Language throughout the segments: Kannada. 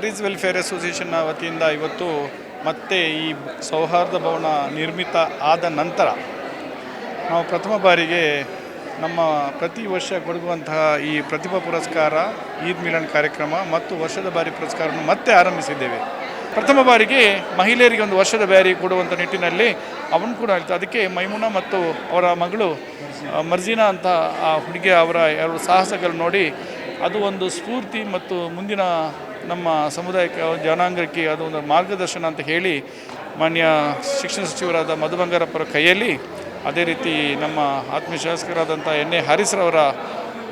ಬ್ಯಾರೀಸ್ ವೆಲ್ಫೇರ್ ಅಸೋಸಿಯೇಷನ್ನ ವತಿಯಿಂದ ಇವತ್ತು ಮತ್ತೆ ಈ ಸೌಹಾರ್ದ ಭವನ ನಿರ್ಮಿತ ಆದ ನಂತರ ನಾವು ಪ್ರಥಮ ಬಾರಿಗೆ ನಮ್ಮ ಪ್ರತಿ ವರ್ಷ ಕೊಡುವಂತಹ ಈ ಪ್ರತಿಭಾ ಪುರಸ್ಕಾರ, ಈದ್ ಮಿಲನ್ ಕಾರ್ಯಕ್ರಮ ಮತ್ತು ವರ್ಷದ ಬಾರಿ ಪುರಸ್ಕಾರವನ್ನು ಮತ್ತೆ ಆರಂಭಿಸಿದ್ದೇವೆ. ಪ್ರಥಮ ಬಾರಿಗೆ ಮಹಿಳೆಯರಿಗೆ ಒಂದು ವರ್ಷದ ಬ್ಯಾರಿ ಕೊಡುವಂಥ ನಿಟ್ಟಿನಲ್ಲಿ ಅವನು ಕೂಡ ಆಯಿತು ಅದಕ್ಕೆ ಮೈಮುನಾ ಮತ್ತು ಅವರ ಮಗಳು ಮರ್ಜಿನಾ ಅಂತ ಆ ಹುಡುಗಿಯ ಅವರ ಎರಡು ಸಾಹಸಗಳು ನೋಡಿ, ಅದು ಒಂದು ಸ್ಫೂರ್ತಿ ಮತ್ತು ಮುಂದಿನ ನಮ್ಮ ಸಮುದಾಯಕ್ಕೆ ಜನಾಂಗಕ್ಕೆ ಅದು ಒಂದು ಮಾರ್ಗದರ್ಶನ ಅಂತ ಹೇಳಿ ಮಾನ್ಯ ಶಿಕ್ಷಣ ಸಚಿವರಾದ ಮಧು ಬಂಗಾರಪ್ಪರ ಕೈಯಲ್ಲಿ ಅದೇ ರೀತಿ ನಮ್ಮ ಆತ್ಮೀಯ ಶಾಸಕರಾದಂಥ ಎನ್ ಎ ಹರೀಸ್ರವರ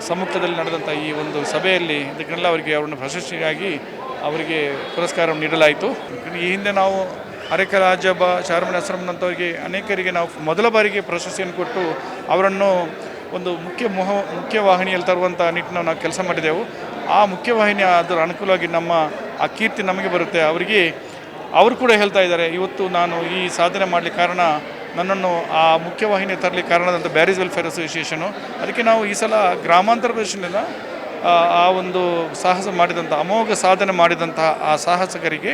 ಸಮ್ಮುಖದಲ್ಲಿ ನಡೆದಂಥ ಈ ಒಂದು ಸಭೆಯಲ್ಲಿ ಇದಕ್ಕೆಲ್ಲ ಅವರಿಗೆ ಅವರನ್ನು ಪ್ರಶಸ್ತಿಯಾಗಿ ಅವರಿಗೆ ಪುರಸ್ಕಾರವನ್ನು ನೀಡಲಾಯಿತು. ಈ ಹಿಂದೆ ನಾವು ಅರೆಕರ ರಾಜಬ್ಬ ಶಾರಮಣಿ ಆಶ್ರಮನಂತವರಿಗೆ ಅನೇಕರಿಗೆ ನಾವು ಮೊದಲ ಬಾರಿಗೆ ಪ್ರಶಸ್ತಿಯನ್ನು ಕೊಟ್ಟು ಅವರನ್ನು ಒಂದು ಮುಖ್ಯ ಮುಖ್ಯ ವಾಹಿನಿಯಲ್ಲಿ ತರುವಂಥ ನಿಟ್ಟಿನ ನಾವು ಕೆಲಸ ಮಾಡಿದೆವು. ಆ ಮುಖ್ಯವಾಹಿನಿ ಅದರ ಅನುಕೂಲವಾಗಿ ನಮ್ಮ ಆ ಕೀರ್ತಿ ನಮಗೆ ಬರುತ್ತೆ. ಅವರಿಗೆ ಅವರು ಕೂಡ ಹೇಳ್ತಾ ಇದ್ದಾರೆ, ಇವತ್ತು ನಾನು ಈ ಸಾಧನೆ ಮಾಡಲಿ ಕಾರಣ ನನ್ನನ್ನು ಆ ಮುಖ್ಯವಾಹಿನಿ ತರಲಿ ಕಾರಣದಂಥ ಬ್ಯಾರೀಸ್ ವೆಲ್ಫೇರ್ ಅಸೋಸಿಯೇಷನು ಅದಕ್ಕೆ ನಾವು ಈ ಸಲ ಗ್ರಾಮಾಂತರ ಪ್ರದೇಶದಿಂದ ಆ ಒಂದು ಸಾಹಸ ಮಾಡಿದಂಥ ಅಮೋಘ ಸಾಧನೆ ಮಾಡಿದಂತಹ ಆ ಸಾಹಸಕರಿಗೆ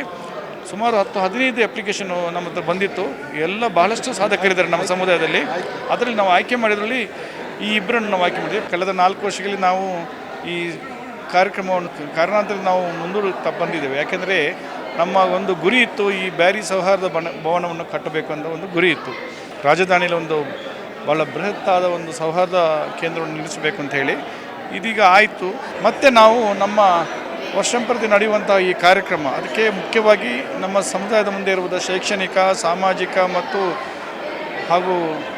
ಸುಮಾರು ಹತ್ತು, ಹದಿನೈದು ಅಪ್ಲಿಕೇಶನು ನಮ್ಮ ಹತ್ರ ಬಂದಿತ್ತು. ಎಲ್ಲ ಬಹಳಷ್ಟು ಸಾಧಕರಿದ್ದಾರೆ ನಮ್ಮ ಸಮುದಾಯದಲ್ಲಿ. ಅದರಲ್ಲಿ ನಾವು ಆಯ್ಕೆ ಮಾಡಿದ್ರಲ್ಲಿ ಈ ಇಬ್ಬರನ್ನು ನಾವು ಆಯ್ಕೆ ಮಾಡಿದ್ವಿ. ಕಳೆದ ನಾಲ್ಕು ವರ್ಷಗಳಲ್ಲಿ ನಾವು ಈ ಕಾರ್ಯಕ್ರಮವನ್ನು ಕಾರಣಾಂತರ ನಾವು ಮುಂದೂಡುತ್ತಾ ಬಂದಿದ್ದೇವೆ. ಯಾಕೆಂದರೆ ನಮ್ಮ ಒಂದು ಗುರಿ ಇತ್ತು ಈ ಬ್ಯಾರಿ ಸೌಹಾರ್ದ ಬಣ ಭವನವನ್ನು ಕಟ್ಟಬೇಕು ಅಂತ ಒಂದು ಗುರಿ ಇತ್ತು. ರಾಜಧಾನಿಯಲ್ಲಿ ಒಂದು ಭಾಳ ಬೃಹತ್ತಾದ ಒಂದು ಸೌಹಾರ್ದ ಕೇಂದ್ರವನ್ನು ನಿಲ್ಲಿಸಬೇಕು ಅಂತ ಹೇಳಿ ಇದೀಗ ಆಯಿತು. ಮತ್ತು ನಾವು ನಮ್ಮ ವರ್ಷಂಪ್ರತಿ ನಡೆಯುವಂಥ ಈ ಕಾರ್ಯಕ್ರಮ, ಅದಕ್ಕೆ ಮುಖ್ಯವಾಗಿ ನಮ್ಮ ಸಮುದಾಯದ ಮುಂದೆ ಇರುವುದು ಶೈಕ್ಷಣಿಕ, ಸಾಮಾಜಿಕ ಮತ್ತು ಹಾಗೂ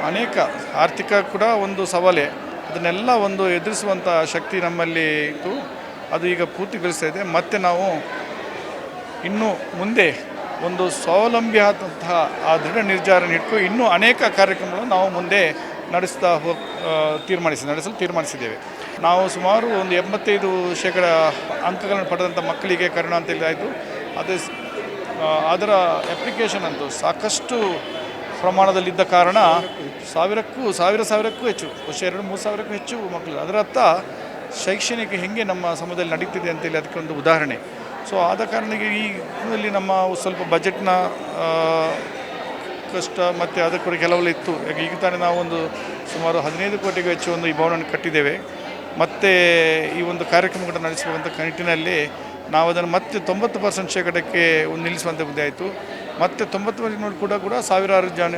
ಅನೇಕ ಆರ್ಥಿಕ ಕೂಡ ಒಂದು ಸವಾಲೆ. ಅದನ್ನೆಲ್ಲ ಒಂದು ಎದುರಿಸುವಂಥ ಶಕ್ತಿ ನಮ್ಮಲ್ಲಿ ಇತ್ತು. ಅದು ಈಗ ಪೂರ್ತಿ ಪೂರ್ತಿಗೊಳಿಸ್ತಾ ಇದೆ. ಮತ್ತು ನಾವು ಇನ್ನು ಮುಂದೆ ಒಂದು ಸ್ವಾವಲಂಬಿ ಆದಂತಹ ಆ ದೃಢ ನಿರ್ಧಾರ ಇಟ್ಟು ಇನ್ನೂ ಅನೇಕ ಕಾರ್ಯಕ್ರಮಗಳನ್ನು ನಾವು ಮುಂದೆ ನಡೆಸ್ತಾ ಹೋ ತೀರ್ಮಾನಿಸಿ, ನಡೆಸಲು ತೀರ್ಮಾನಿಸಿದ್ದೇವೆ. ನಾವು ಸುಮಾರು ಒಂದು ಎಂಬತ್ತೈದು ಶೇಕಡ ಅಂಕಗಳನ್ನು ಪಡೆದಂಥ ಮಕ್ಕಳಿಗೆ ಕರುಣ ಅಂತ ಆಯಿತು ಅದೇ ಅದರ ಅಪ್ಲಿಕೇಶನ್ ಅಂತೂ ಸಾಕಷ್ಟು ಪ್ರಮಾಣದಲ್ಲಿದ್ದ ಕಾರಣ ಸಾವಿರಕ್ಕೂ, ಸಾವಿರ ಸಾವಿರಕ್ಕೂ ಹೆಚ್ಚು, ವರ್ಷ ಎರಡು, ಮೂರು ಸಾವಿರಕ್ಕೂ ಹೆಚ್ಚು ಮಕ್ಕಳು. ಅದರ ಅರ್ಥ ಶೈಕ್ಷಣಿಕ ಹೆಂಗೆ ನಮ್ಮ ಸಮುದಾಯದಲ್ಲಿ ನಡೀತಿದೆ ಅಂತೇಳಿ ಅದಕ್ಕೆ ಒಂದು ಉದಾಹರಣೆ. ಸೊ ಆದ ಕಾರಣಕ್ಕೆ ಈ ನಮ್ಮ ಸ್ವಲ್ಪ ಬಜೆಟ್ನ ಕಷ್ಟ ಮತ್ತು ಅದಕ್ಕೂ ಕೆಲವು ಕೆಲವೆಲ್ಲ ಇತ್ತು. ಯಾಕೆ ಈಗ ತಾನೇ ನಾವು ಒಂದು ಸುಮಾರು ಹದಿನೈದು ಕೋಟಿಗೂ ಹೆಚ್ಚು ಒಂದು ಈ ಭವನವನ್ನು ಕಟ್ಟಿದ್ದೇವೆ. ಮತ್ತು ಈ ಒಂದು ಕಾರ್ಯಕ್ರಮಗಳನ್ನು ನಡೆಸುವಂಥ ನಿಟ್ಟಿನಲ್ಲಿ ನಾವು ಅದನ್ನು ಮತ್ತೆ ತೊಂಬತ್ತು ಪರ್ಸೆಂಟ್ ಶೇಕಡಕ್ಕೆ ಒಂದು ನಿಲ್ಲಿಸುವಂಥ ಮುಂದೆ ಆಯಿತು. ಮತ್ತು ತೊಂಬತ್ತು ಪರ್ಸೆಂಟ್ ಕೂಡ ಕೂಡ ಸಾವಿರಾರು ಜನ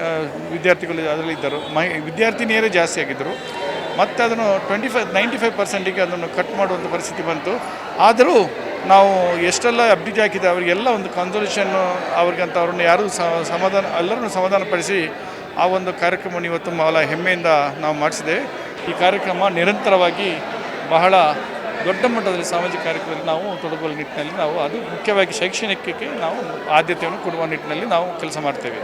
ವಿದ್ಯಾರ್ಥಿಗಳು ಅದರಲ್ಲಿ ಇದ್ದರು ಮಹಿ, ವಿದ್ಯಾರ್ಥಿನಿಯರೇ ಜಾಸ್ತಿ ಆಗಿದ್ದರು. ಮತ್ತು ಅದನ್ನು ಟ್ವೆಂಟಿ ಫೈವ್ ನೈಂಟಿ ಫೈವ್ ಪರ್ಸೆಂಟಿಗೆ ಅದನ್ನು ಕಟ್ ಮಾಡುವಂಥ ಪರಿಸ್ಥಿತಿ ಬಂತು. ಆದರೂ ನಾವು ಎಷ್ಟೆಲ್ಲ ಅಪ್ಡೇಟ್ ಹಾಕಿದೆ, ಅವರಿಗೆಲ್ಲ ಒಂದು ಕನ್ಸಲ್ಯೂಷನ್ನು ಅವ್ರಿಗೆ ಅಂತ ಅವ್ರನ್ನ ಯಾರೂ ಸಮಾಧಾನ, ಎಲ್ಲರನ್ನು ಸಮಾಧಾನಪಡಿಸಿ ಆ ಒಂದು ಕಾರ್ಯಕ್ರಮವನ್ನು ಇವತ್ತು ಬಹಳ ಹೆಮ್ಮೆಯಿಂದ ನಾವು ಮಾಡಿಸಿದೆ. ಈ ಕಾರ್ಯಕ್ರಮ ನಿರಂತರವಾಗಿ ಬಹಳ ದೊಡ್ಡ ಮಟ್ಟದಲ್ಲಿ ಸಾಮಾಜಿಕ ಕಾರ್ಯಕ್ರಮದಲ್ಲಿ ನಾವು ತೊಡಗುವ ನಿಟ್ಟಿನಲ್ಲಿ ನಾವು, ಅದು ಮುಖ್ಯವಾಗಿ ಶೈಕ್ಷಣಿಕಕ್ಕೆ ನಾವು ಆದ್ಯತೆಯನ್ನು ಕೊಡುವ ನಿಟ್ಟಿನಲ್ಲಿ ನಾವು ಕೆಲಸ ಮಾಡ್ತೇವೆ.